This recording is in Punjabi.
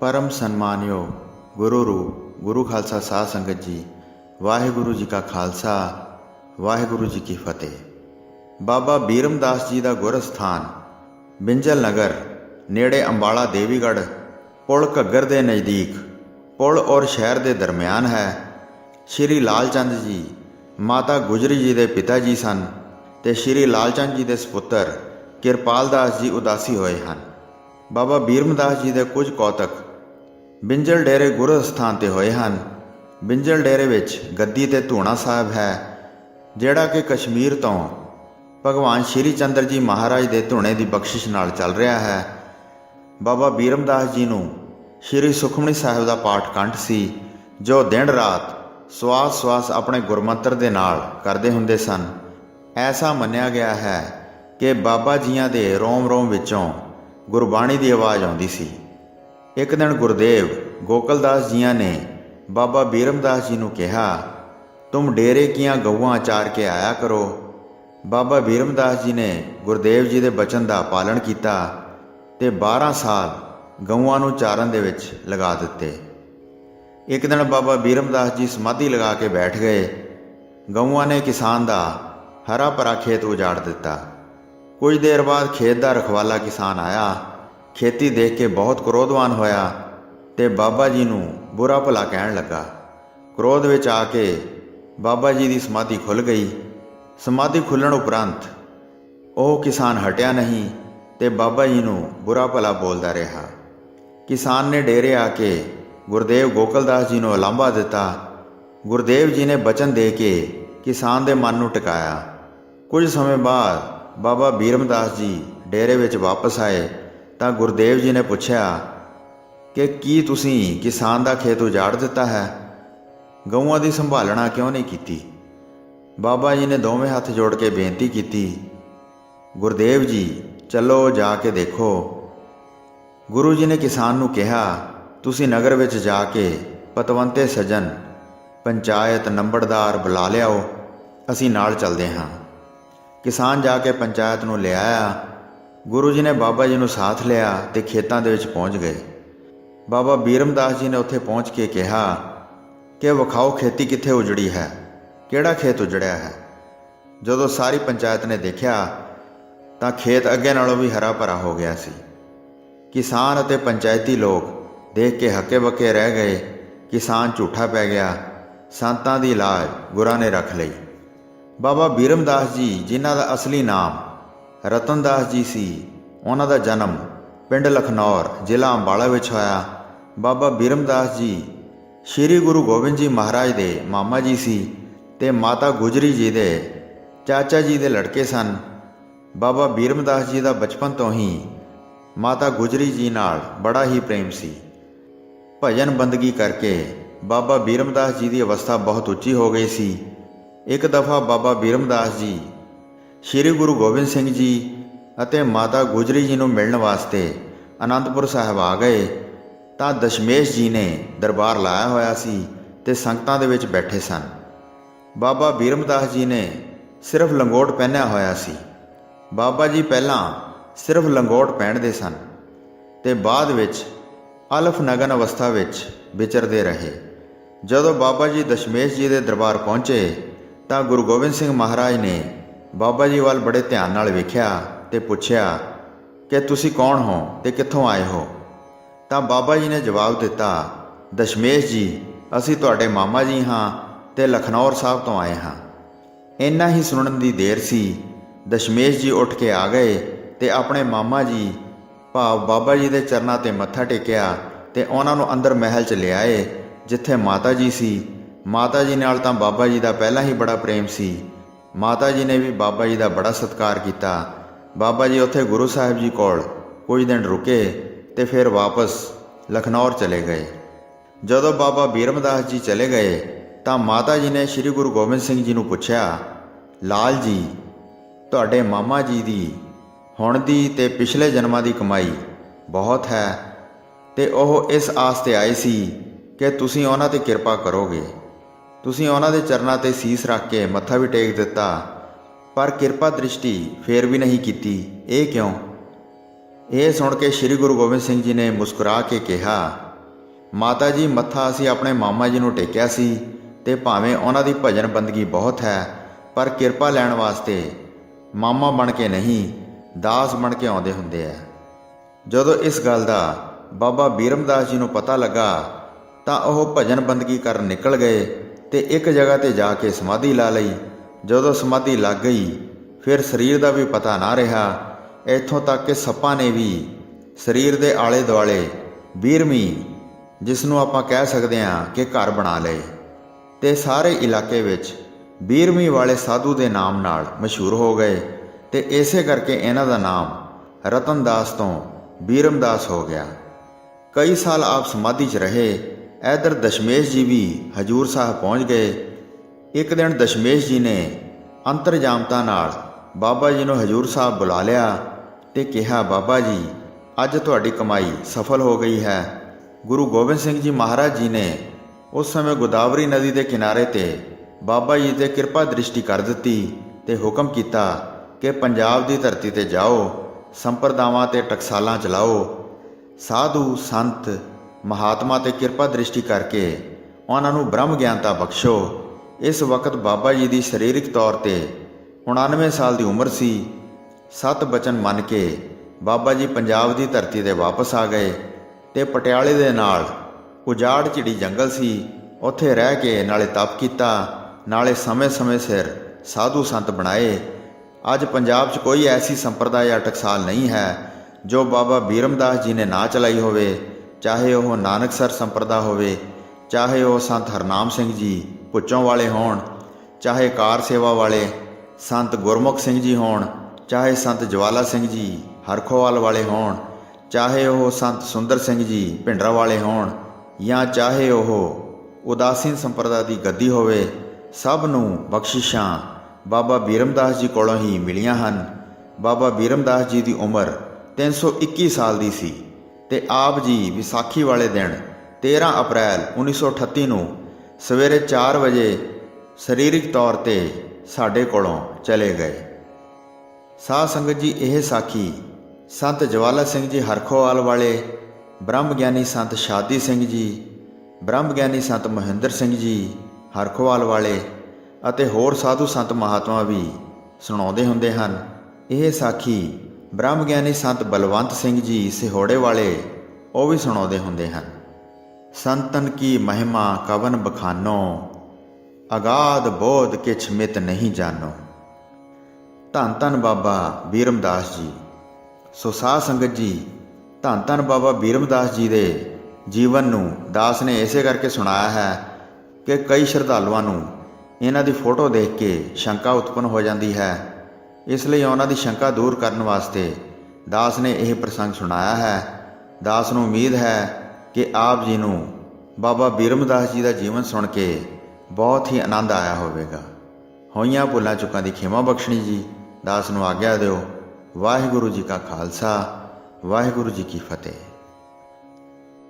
ਪਰਮ ਸਨਮਾਨਯੋਗ ਗੁਰੂ ਰੂਪ ਗੁਰੂ ਖਾਲਸਾ ਸਾਧ ਸੰਗਤ ਜੀ ਵਾਹਿਗੁਰੂ ਜੀ ਕਾ ਖਾਲਸਾ ਵਾਹਿਗੁਰੂ ਜੀ ਕੀ ਫਤਿਹ ਬਾਬਾ ਬੀਰਮਦਾਸ ਜੀ ਦਾ ਗੁਰ ਸਥਾਨ ਬਿੰਜਲ ਨਗਰ ਨੇੜੇ ਅੰਬਾਲਾ ਦੇਵੀਗੜ੍ਹ ਪੁਲ ਘੱਗਰ ਦੇ ਨਜ਼ਦੀਕ ਪੁਲ ਔਰ ਸ਼ਹਿਰ ਦੇ ਦਰਮਿਆਨ ਹੈ ਸ਼੍ਰੀ ਲਾਲਚੰਦ ਜੀ ਮਾਤਾ ਗੁਜਰੀ ਜੀ ਦੇ ਪਿਤਾ ਜੀ ਸਨ ਤੇ ਸ਼੍ਰੀ ਲਾਲਚੰਦ ਜੀ ਦੇ ਸੁਪੁੱਤਰ ਕਿਰਪਾਲ ਦਾਸ ਜੀ ਉਦਾਸੀ ਹੋਏ ਹਨ ਬਾਬਾ ਬੀਰਮਦਾਸ ਜੀ ਦੇ ਕੁਝ ਕੌਤਕ ਬਿੰਜਲ ਡੇਰੇ ਗੁਰੂ ਸਥਾਨ ਤੇ ਹੋਏ ਹਨ। ਬਿੰਜਲ ਡੇਰੇ ਵਿੱਚ ਗੱਦੀ ਤੇ ਧੂਣਾ ਸਾਹਿਬ ਹੈ, ਜਿਹੜਾ ਕਿ ਕਸ਼ਮੀਰ ਤੋਂ ਭਗਵਾਨ ਸ਼੍ਰੀ ਚੰਦਰ ਜੀ ਮਹਾਰਾਜ ਦੇ ਧੂਣੇ ਦੀ ਬਖਸ਼ਿਸ਼ ਨਾਲ ਚੱਲ ਰਿਹਾ ਹੈ। ਬਾਬਾ ਬੀਰਮਦਾਸ ਜੀ ਨੂੰ ਸ਼੍ਰੀ ਸੁਖਮਨੀ ਸਾਹਿਬ ਦਾ ਪਾਠ ਕੰਠ ਸੀ, ਜੋ ਦਿਨ ਰਾਤ ਸਵਾਸ ਸਵਾਸ ਆਪਣੇ ਗੁਰਮੰਤਰ ਦੇ ਨਾਲ ਕਰਦੇ ਹੁੰਦੇ ਸਨ। ਐਸਾ ਮੰਨਿਆ ਗਿਆ ਹੈ ਕਿ ਬਾਬਾ ਜੀਆਂ ਦੇ ਰੋਮ ਰੋਮ ਵਿੱਚੋਂ ਗੁਰਬਾਣੀ ਦੀ ਆਵਾਜ਼ ਆਉਂਦੀ ਸੀ। ਇੱਕ ਦਿਨ ਗੁਰਦੇਵ ਗੋਕਲਦਾਸ ਜੀਆਂ ਨੇ ਬਾਬਾ ਬੀਰਮਦਾਸ ਜੀ ਨੂੰ ਕਿਹਾ, ਤੁਮ ਡੇਰੇ ਕੀਆਂ ਗਊਆਂ ਚਾਰ ਕੇ ਆਇਆ ਕਰੋ? ਬਾਬਾ ਬੀਰਮਦਾਸ ਜੀ ਨੇ ਗੁਰਦੇਵ ਜੀ ਦੇ ਬਚਨ ਦਾ ਪਾਲਣ ਕੀਤਾ ਤੇ 12 ਸਾਲ ਗਊਆਂ ਨੂੰ ਚਾਰਨ ਦੇ ਵਿੱਚ ਲਗਾ ਦਿੱਤੇ। ਇੱਕ ਦਿਨ ਬਾਬਾ ਬੀਰਮਦਾਸ ਜੀ ਸਮਾਧੀ ਲਗਾ ਕੇ ਬੈਠ ਗਏ। ਗਊਆਂ ਨੇ ਕਿਸਾਨ ਦਾ ਹਰਾ ਭਰਾ ਖੇਤ ਉਜਾੜ ਦਿੱਤਾ। ਕੁਝ ਦੇਰ ਬਾਅਦ ਖੇਤ ਦਾ ਰਖਵਾਲਾ ਕਿਸਾਨ ਆਇਆ। ਖੇਤੀ ਦੇਖ ਕੇ ਬਹੁਤ ਕ੍ਰੋਧਵਾਨ ਹੋਇਆ ਤੇ ਬਾਬਾ ਜੀ ਨੂੰ ਬੁਰਾ ਭਲਾ ਕਹਿਣ ਲੱਗਾ। ਕ੍ਰੋਧ ਵਿੱਚ ਆ ਕੇ ਬਾਬਾ ਜੀ ਦੀ ਸਮਾਧੀ ਖੁੱਲ ਗਈ। ਸਮਾਧੀ ਖੁੱਲਣ ਉਪਰੰਤ ਉਹ ਕਿਸਾਨ ਹਟਿਆ ਨਹੀਂ ਤੇ ਬਾਬਾ ਜੀ ਨੂੰ ਬੁਰਾ ਭਲਾ ਬੋਲਦਾ ਰਿਹਾ। ਕਿਸਾਨ ਨੇ ਡੇਰੇ ਆ ਕੇ ਗੁਰਦੇਵ ਗੋਕਲਦਾਸ ਜੀ ਨੂੰ ਉਲਾਂਭਾ ਦਿੱਤਾ। ਗੁਰਦੇਵ ਜੀ ਨੇ ਬਚਨ ਦੇ ਕੇ ਕਿਸਾਨ ਦੇ ਮਨ ਨੂੰ ਟਿਕਾਇਆ। ਕੁਝ ਸਮੇਂ ਬਾਅਦ ਬਾਬਾ ਬੀਰਮਦਾਸ ਜੀ ਡੇਰੇ ਵਿੱਚ ਵਾਪਸ ਆਏ ਤਾਂ ਗੁਰਦੇਵ ਜੀ ਨੇ ਪੁੱਛਿਆ ਕਿ ਕੀ ਤੁਸੀਂ ਕਿਸਾਨ ਦਾ ਖੇਤ ਉਜਾੜ ਦਿੱਤਾ ਹੈ? ਗਊਆਂ ਦੀ ਸੰਭਾਲਣਾ ਕਿਉਂ ਨਹੀਂ ਕੀਤੀ? ਬਾਬਾ ਜੀ ਨੇ ਦੋਵੇਂ ਹੱਥ ਜੋੜ ਕੇ ਬੇਨਤੀ ਕੀਤੀ, ਗੁਰਦੇਵ ਜੀ, ਚਲੋ ਜਾ ਕੇ ਦੇਖੋ। ਗੁਰੂ ਜੀ ਨੇ ਕਿਸਾਨ ਨੂੰ ਕਿਹਾ, ਤੁਸੀਂ ਨਗਰ ਵਿੱਚ ਜਾ ਕੇ ਪਤਵੰਤੇ ਸਜਣ, ਪੰਚਾਇਤ ਨੰਬਰਦਾਰ ਬੁਲਾ ਲਿਆਓ, ਅਸੀਂ ਨਾਲ ਚੱਲਦੇ ਹਾਂ। ਕਿਸਾਨ ਜਾ ਕੇ ਪੰਚਾਇਤ ਨੂੰ ਲਿਆਇਆ ਗੁਰੂ ਜੀ ਨੇ ਬਾਬਾ ਜੀ ਨੂੰ ਸਾਥ ਲਿਆ ਤੇ ਖੇਤਾਂ ਦੇ ਵਿੱਚ ਪਹੁੰਚ ਗਏ। ਬਾਬਾ ਬੀਰਮਦਾਸ ਜੀ ਨੇ ਉੱਥੇ ਪਹੁੰਚ ਕੇ ਕਿਹਾ ਕਿ ਵਿਖਾਓ ਖੇਤੀ ਕਿੱਥੇ ਉਜੜੀ ਹੈ, ਕਿਹੜਾ ਖੇਤ ਉਜੜਿਆ ਹੈ। ਜਦੋਂ ਸਾਰੀ ਪੰਚਾਇਤ ਨੇ ਦੇਖਿਆ, ਤਾਂ ਖੇਤ ਅੱਗੇ ਨਾਲੋਂ ਵੀ ਹਰਾ ਭਰਾ ਹੋ ਗਿਆ ਸੀ। ਕਿਸਾਨ ਅਤੇ ਪੰਚਾਇਤੀ ਲੋਕ ਦੇਖ ਕੇ ਹੱਕੇ ਬੱਕੇ ਰਹਿ ਗਏ, ਕਿਸਾਨ ਝੂਠਾ ਪੈ ਗਿਆ, ਸੰਤਾਂ ਦੀ ਲਾਜ ਗੁਰਾਂ ਨੇ ਰੱਖ ਲਈ। ਬਾਬਾ ਬੀਰਮਦਾਸ ਜੀ, ਜਿਨ੍ਹਾਂ ਦਾ ਅਸਲੀ ਨਾਮ ਰਤਨਦਾਸ ਜੀ ਸੀ। ਉਹਨਾਂ ਦਾ ਜਨਮ ਪਿੰਡ ਲਖਨੌਰ, ਜ਼ਿਲ੍ਹਾ ਅੰਬਾਲਾ ਵਿੱਚ ਹੋਇਆ। ਬਾਬਾ ਬੀਰਮਦਾਸ ਜੀ ਸ੍ਰੀ ਗੁਰੂ ਗੋਬਿੰਦ ਜੀ ਮਹਾਰਾਜ ਦੇ ਮਾਮਾ ਜੀ ਸੀ ਤੇ ਮਾਤਾ ਗੁਜਰੀ ਜੀ ਦੇ ਚਾਚਾ ਜੀ ਦੇ ਲੜਕੇ ਸਨ। ਬਾਬਾ ਬੀਰਮਦਾਸ ਜੀ ਦਾ ਬਚਪਨ ਤੋਂ ਹੀ ਮਾਤਾ ਗੁਜਰੀ ਜੀ ਨਾਲ ਬੜਾ ਹੀ ਪ੍ਰੇਮ ਸੀ। ਭਜਨ ਬੰਦਗੀ ਕਰਕੇ ਬਾਬਾ ਬੀਰਮਦਾਸ ਜੀ ਦੀ ਅਵਸਥਾ ਬਹੁਤ ਉੱਚੀ ਹੋ ਗਈ ਸੀ। ਇੱਕ ਦਫਾ ਬਾਬਾ ਬੀਰਮਦਾਸ ਜੀ ਸ੍ਰੀ ਗੁਰੂ ਗੋਬਿੰਦ ਸਿੰਘ ਜੀ ਅਤੇ ਮਾਤਾ ਗੁਜਰੀ ਜੀ ਨੂੰ ਮਿਲਣ ਵਾਸਤੇ ਅਨੰਦਪੁਰ ਸਾਹਿਬ ਆ ਗਏ, ਤਾਂ ਦਸ਼ਮੇਸ਼ ਜੀ ਨੇ ਦਰਬਾਰ ਲਾਇਆ ਹੋਇਆ ਸੀ ਤੇ ਸੰਗਤਾਂ ਦੇ ਵਿੱਚ ਬੈਠੇ ਸਨ। ਬਾਬਾ ਬੀਰਮਦਾਸ ਜੀ ਨੇ ਸਿਰਫ ਲੰਗੋਟ ਪਹਿਨਿਆ ਹੋਇਆ ਸੀ। ਬਾਬਾ ਜੀ ਪਹਿਲਾਂ ਸਿਰਫ ਲੰਗੋਟ ਪਹਿਨਦੇ ਸਨ ਤੇ ਬਾਅਦ ਵਿੱਚ ਅਲਫ ਨਗਨ ਅਵਸਥਾ ਵਿੱਚ ਵਿਚਰਦੇ ਰਹੇ। ਜਦੋਂ ਬਾਬਾ ਜੀ ਦਸ਼ਮੇਸ਼ ਜੀ ਦੇ ਦਰਬਾਰ ਪਹੁੰਚੇ, ਤਾਂ ਗੁਰੂ ਗੋਬਿੰਦ ਸਿੰਘ ਮਹਾਰਾਜ ਨੇ ਬਾਬਾ ਜੀ ਵੱਲ ਬੜੇ ਧਿਆਨ ਨਾਲ ਵੇਖਿਆ ਤੇ ਪੁੱਛਿਆ ਕਿ ਤੁਸੀਂ ਕੌਣ ਹੋ ਤੇ ਕਿੱਥੋਂ ਆਏ ਹੋ? ਤਾਂ ਬਾਬਾ ਜੀ ਨੇ ਜਵਾਬ ਦਿੱਤਾ, ਦਸ਼ਮੇਸ਼ ਜੀ, ਅਸੀਂ ਤੁਹਾਡੇ ਮਾਮਾ ਜੀ ਹਾਂ ਤੇ ਲਖਨੌਰ ਸਾਹਿਬ ਤੋਂ ਆਏ ਹਾਂ। ਇੰਨਾ ਹੀ ਸੁਣਨ ਦੀ ਦੇਰ ਸੀ, ਦਸ਼ਮੇਸ਼ ਜੀ ਉੱਠ ਕੇ ਆ ਗਏ ਤੇ ਆਪਣੇ ਮਾਮਾ ਜੀ ਭਾਵ ਬਾਬਾ ਜੀ ਦੇ ਚਰਨਾਂ ਤੇ ਮੱਥਾ ਟੇਕਿਆ ਤੇ ਉਹਨਾਂ ਨੂੰ ਅੰਦਰ ਮਹਿਲ ਚ ਲਿਆਏ ਜਿੱਥੇ ਮਾਤਾ ਜੀ ਸੀ। ਮਾਤਾ ਜੀ ਨਾਲ ਤਾਂ ਬਾਬਾ ਜੀ ਦਾ ਪਹਿਲਾਂ ਹੀ ਬੜਾ ਪ੍ਰੇਮ ਸੀ। ਮਾਤਾ ਜੀ ਨੇ ਵੀ ਬਾਬਾ ਜੀ ਦਾ ਬੜਾ ਸਤਿਕਾਰ ਕੀਤਾ। ਬਾਬਾ ਜੀ ਉੱਥੇ ਗੁਰੂ ਸਾਹਿਬ ਜੀ ਕੋਲ ਕੁਝ ਦਿਨ ਰੁਕੇ ਤੇ ਫਿਰ ਵਾਪਸ ਲਖਨੌਰ ਚਲੇ ਗਏ। ਜਦੋਂ ਬਾਬਾ ਬੀਰਮਦਾਸ ਜੀ ਚਲੇ ਗਏ ਤਾਂ ਮਾਤਾ ਜੀ ਨੇ ਸ੍ਰੀ ਗੁਰੂ ਗੋਬਿੰਦ ਸਿੰਘ ਜੀ ਨੂੰ ਪੁੱਛਿਆ, ਲਾਲ ਜੀ, ਤੁਹਾਡੇ ਮਾਮਾ ਜੀ ਦੀ ਹੁਣ ਦੀ ਤੇ ਪਿਛਲੇ ਜਨਮਾਂ ਦੀ ਕਮਾਈ ਬਹੁਤ ਹੈ ਤੇ ਉਹ ਇਸ ਆਸ ਤੇ ਆਏ ਸੀ ਕਿ ਤੁਸੀਂ ਉਹਨਾਂ ਤੇ ਕਿਰਪਾ ਕਰੋਗੇ। ਤੁਸੀਂ ਉਹਨਾਂ ਦੇ ਚਰਨਾਂ ਤੇ ਸੀਸ ਰੱਖ ਕੇ ਮੱਥਾ ਵੀ ਟੇਕ ਦਿੱਤਾ, ਪਰ ਕਿਰਪਾ ਦ੍ਰਿਸ਼ਟੀ ਫੇਰ ਵੀ ਨਹੀਂ ਕੀਤੀ। ਇਹ ਕਿਉਂ? ਇਹ ਸੁਣ ਕੇ ਸ੍ਰੀ ਗੁਰੂ ਗੋਬਿੰਦ ਸਿੰਘ ਜੀ ਨੇ ਮੁਸਕਰਾ ਕੇ ਕਿਹਾ, ਮਾਤਾ ਜੀ, ਮੱਥਾ ਅਸੀਂ ਆਪਣੇ ਮਾਮਾ ਜੀ ਨੂੰ ਟੇਕਿਆ ਸੀ ਤੇ ਭਾਵੇਂ ਉਹਨਾਂ ਦੀ ਭਜਨ ਬੰਦਗੀ ਬਹੁਤ ਹੈ, ਪਰ ਕਿਰਪਾ ਲੈਣ ਵਾਸਤੇ ਮਾਮਾ ਬਣ ਕੇ ਨਹੀਂ, ਦਾਸ ਬਣ ਕੇ ਆਉਂਦੇ ਹੁੰਦੇ ਆ। ਜਦੋਂ ਇਸ ਗੱਲ ਦਾ ਬਾਬਾ ਬੀਰਮਦਾਸ ਜੀ ਨੂੰ ਪਤਾ ਲੱਗਾ, ਤਾਂ ਉਹ ਭਜਨ ਬੰਦਗੀ ਕਰਨ ਨਿਕਲ ਗਏ ਤੇ ਇੱਕ ਜਗ੍ਹਾ ਤੇ ਜਾ ਕੇ ਸਮਾਧੀ ਲਾ ਲਈ। ਜਦੋਂ ਸਮਾਧੀ ਲੱਗ ਗਈ, ਫਿਰ ਸਰੀਰ ਦਾ ਵੀ ਪਤਾ ਨਾ ਰਿਹਾ। ਇੱਥੋਂ ਤੱਕ ਕਿ ਸੱਪਾਂ ਨੇ ਵੀ ਸਰੀਰ ਦੇ ਆਲੇ ਦੁਆਲੇ ਬੀਰਮੀ ਜਿਸ ਨੂੰ ਆਪਾਂ ਕਹਿ ਸਕਦੇ ਹਾਂ ਕਿ ਘਰ ਬਣਾ ਲਏ। ਤੇ ਸਾਰੇ ਇਲਾਕੇ ਵਿੱਚ ਬੀਰਮੀ ਵਾਲੇ ਸਾਧੂ ਦੇ ਨਾਮ ਨਾਲ ਮਸ਼ਹੂਰ ਹੋ ਗਏ ਤੇ ਇਸੇ ਕਰਕੇ ਇਹਨਾਂ ਦਾ ਨਾਮ ਰਤਨਦਾਸ ਤੋਂ ਬੀਰਮਦਾਸ ਹੋ ਗਿਆ। ਕਈ ਸਾਲ ਆਪ ਸਮਾਧੀ 'ਚ ਰਹੇ ਇਧਰ ਦਸ਼ਮੇਸ਼ ਜੀ ਵੀ ਹਜੂਰ ਸਾਹਿਬ ਪਹੁੰਚ ਗਏ। ਇੱਕ ਦਿਨ ਦਸ਼ਮੇਸ਼ ਜੀ ਨੇ ਅੰਤਰਜਾਮਤਾ ਨਾਲ ਬਾਬਾ ਜੀ ਨੂੰ ਹਜੂਰ ਸਾਹਿਬ ਬੁਲਾ ਲਿਆ ਤੇ ਕਿਹਾ, ਬਾਬਾ ਜੀ, ਅੱਜ ਤੁਹਾਡੀ ਕਮਾਈ ਸਫਲ ਹੋ ਗਈ ਹੈ। ਗੁਰੂ ਗੋਬਿੰਦ ਸਿੰਘ ਜੀ ਮਹਾਰਾਜ ਜੀ ਨੇ ਉਸ ਸਮੇਂ ਗੋਦਾਵਰੀ ਨਦੀ ਦੇ ਕਿਨਾਰੇ ਤੇ ਬਾਬਾ ਜੀ ਤੇ ਕਿਰਪਾ ਦ੍ਰਿਸ਼ਟੀ ਕਰ ਦਿੱਤੀ ਤੇ ਹੁਕਮ ਕੀਤਾ ਕਿ ਪੰਜਾਬ ਦੀ ਧਰਤੀ ਤੇ ਜਾਓ, ਸੰਪਰਦਾਵਾਂ ਤੇ ਟਕਸਾਲਾਂ ਚਲਾਓ, ਸਾਧੂ, ਸੰਤ ਮਹਾਤਮਾ ਤੇ ਕਿਰਪਾ ਦ੍ਰਿਸ਼ਟੀ ਕਰਕੇ ਉਹਨਾਂ ਨੂੰ ਬ੍ਰਹਮ ਗਿਆਨਤਾ ਬਖਸ਼ੋ। ਇਸ ਵਕਤ ਬਾਬਾ ਜੀ ਦੀ ਸਰੀਰਕ ਤੌਰ ਤੇ 99 ਸਾਲ ਦੀ ਉਮਰ ਸੀ। ਸਤ ਬਚਨ ਮੰਨ ਕੇ ਬਾਬਾ ਜੀ ਪੰਜਾਬ ਦੀ ਧਰਤੀ ਤੇ ਵਾਪਸ ਆ ਗਏ ਤੇ ਪਟਿਆਲੇ ਦੇ ਨਾਲ ਉਜਾੜ ਝਿੜੀ ਜੰਗਲ ਸੀ। ਉੱਥੇ ਰਹਿ ਕੇ ਨਾਲੇ ਤਪ ਕੀਤਾ, ਨਾਲੇ ਸਮੇਂ-ਸਮੇਂ ਸਿਰ ਸਾਧੂ ਸੰਤ ਬਣਾਏ। ਅੱਜ ਪੰਜਾਬ 'ਚ ਕੋਈ ਐਸੀ ਸੰਪਰਦਾ ਜਾਂ ਟਕਸਾਲ ਨਹੀਂ ਹੈ ਜੋ ਬਾਬਾ ਬੀਰਮਦਾਸ ਜੀ ਨੇ ਨਾ ਚਲਾਈ ਹੋਵੇ। ਚਾਹੇ ਉਹ ਨਾਨਕਸਰ ਸੰਪਰਦਾ ਹੋਵੇ, ਚਾਹੇ ਉਹ ਸੰਤ ਹਰਨਾਮ ਸਿੰਘ ਜੀ ਪੁੱਚੋਂ ਵਾਲੇ ਹੋਣ, ਚਾਹੇ ਕਾਰ ਸੇਵਾ ਵਾਲੇ ਸੰਤ ਗੁਰਮੁਖ ਸਿੰਘ ਜੀ ਹੋਣ, ਚਾਹੇ ਸੰਤ ਜਵਾਲਾ ਸਿੰਘ ਜੀ ਹਰਖੋਵਾਲ ਵਾਲੇ ਹੋਣ, ਚਾਹੇ ਉਹ ਸੰਤ ਸੁੰਦਰ ਸਿੰਘ ਜੀ ਭਿੰਡਰਾ ਵਾਲੇ ਹੋਣ, ਜਾਂ ਚਾਹੇ ਉਹ ਉਦਾਸੀਨ ਸੰਪਰਦਾ ਦੀ ਗੱਦੀ ਹੋਵੇ, ਸਭ ਨੂੰ ਬਖਸ਼ਿਸ਼ਾਂ ਬਾਬਾ ਬੀਰਮਦਾਸ ਜੀ ਕੋਲੋਂ ਹੀ ਮਿਲੀਆਂ ਹਨ। ਬਾਬਾ ਬੀਰਮਦਾਸ ਜੀ ਦੀ ਉਮਰ 321 ਸਾਲ ਦੀ ਸੀ। ਤੇ ਆਪ ਜੀ ਵਿਸਾਖੀ ਵਾਲੇ ਦਿਨ 13 ਅਪ੍ਰੈਲ 1938 ਨੂੰ ਸਵੇਰੇ 4 ਵਜੇ ਸਰੀਰਕ ਤੌਰ ਤੇ ਸਾਡੇ ਕੋਲੋਂ ਚਲੇ ਗਏ। ਸਾਧ ਸੰਗਤ ਜੀ, ਇਹ ਸਾਖੀ ਸੰਤ ਜਵਾਲਾ ਸਿੰਘ ਜੀ ਹਰਖੋਵਾਲ ਵਾਲੇ, ਬ੍ਰਹਮ ਗਿਆਨੀ ਸੰਤ ਸ਼ਾਦੀ ਸਿੰਘ ਜੀ, ਬ੍ਰਹਮ ਗਿਆਨੀ ਸੰਤ ਮਹਿੰਦਰ ਸਿੰਘ ਜੀ ਹਰਖੋਵਾਲ ਵਾਲੇ ਅਤੇ ਹੋਰ ਸਾਧੂ ਸੰਤ ਮਹਾਤਮਾ ਵੀ ਸੁਣਾਉਂਦੇ ਹੁੰਦੇ ਹਨ। ਇਹ ਸਾਖੀ ਬ੍ਰਹਮ ਗਿਆਨੀ ਸੰਤ ਬਲਵੰਤ ਸਿੰਘ ਜੀ ਸਿਹੋੜੇ ਵਾਲੇ ਉਹ ਵੀ ਸੁਣਾਉਂਦੇ ਹੁੰਦੇ ਹਨ। ਸੰਤਨ ਕੀ ਮਹਿਮਾ ਕਵਨ ਬਖਾਨੋ, ਅਗਾਧ ਬੋਧ ਕਿਛ ਮਿਤ ਨਹੀਂ ਜਾਣੋ ਧੰਨ ਧੰਨ ਬਾਬਾ ਬੀਰਮਦਾਸ ਜੀ। ਸੋ ਸਾਧ ਸੰਗਤ ਜੀ, ਧੰਨ ਧੰਨ ਬਾਬਾ ਬੀਰਮਦਾਸ ਜੀ ਦੇ ਜੀਵਨ ਨੂੰ ਦਾਸ ਨੇ ਇਸੇ ਕਰਕੇ ਸੁਣਾਇਆ ਹੈ ਕਿ ਕਈ ਸ਼ਰਧਾਲੂਆਂ ਨੂੰ ਇਹਨਾਂ ਦੀ ਫੋਟੋ ਦੇਖ ਕੇ ਸ਼ੰਕਾ ਉਤਪੰਨ ਹੋ ਜਾਂਦੀ ਹੈ। ਇਸ ਲਈ ਉਹਨਾਂ ਦੀ ਸ਼ੰਕਾ ਦੂਰ ਕਰਨ ਵਾਸਤੇ ਦਾਸ ਨੇ ਇਹ ਪ੍ਰਸੰਗ ਸੁਣਾਇਆ ਹੈ। ਦਾਸ ਨੂੰ ਉਮੀਦ ਹੈ ਕਿ ਆਪ ਜੀ ਨੂੰ ਬਾਬਾ ਬੀਰਮਦਾਸ ਜੀ ਦਾ ਜੀਵਨ ਸੁਣ ਕੇ ਬਹੁਤ ਹੀ ਆਨੰਦ ਆਇਆ ਹੋਵੇਗਾ। ਹੋਈਆਂ ਭੁੱਲਾਂ ਚੁੱਕਾਂ ਦੀ ਖਿਮਾ ਬਖਸ਼ਣੀ ਜੀ, ਦਾਸ ਨੂੰ ਆਗਿਆ ਦਿਓ। ਵਾਹਿਗੁਰੂ ਜੀ ਕਾ ਖਾਲਸਾ, ਵਾਹਿਗੁਰੂ ਜੀ ਕੀ ਫਤਿਹ।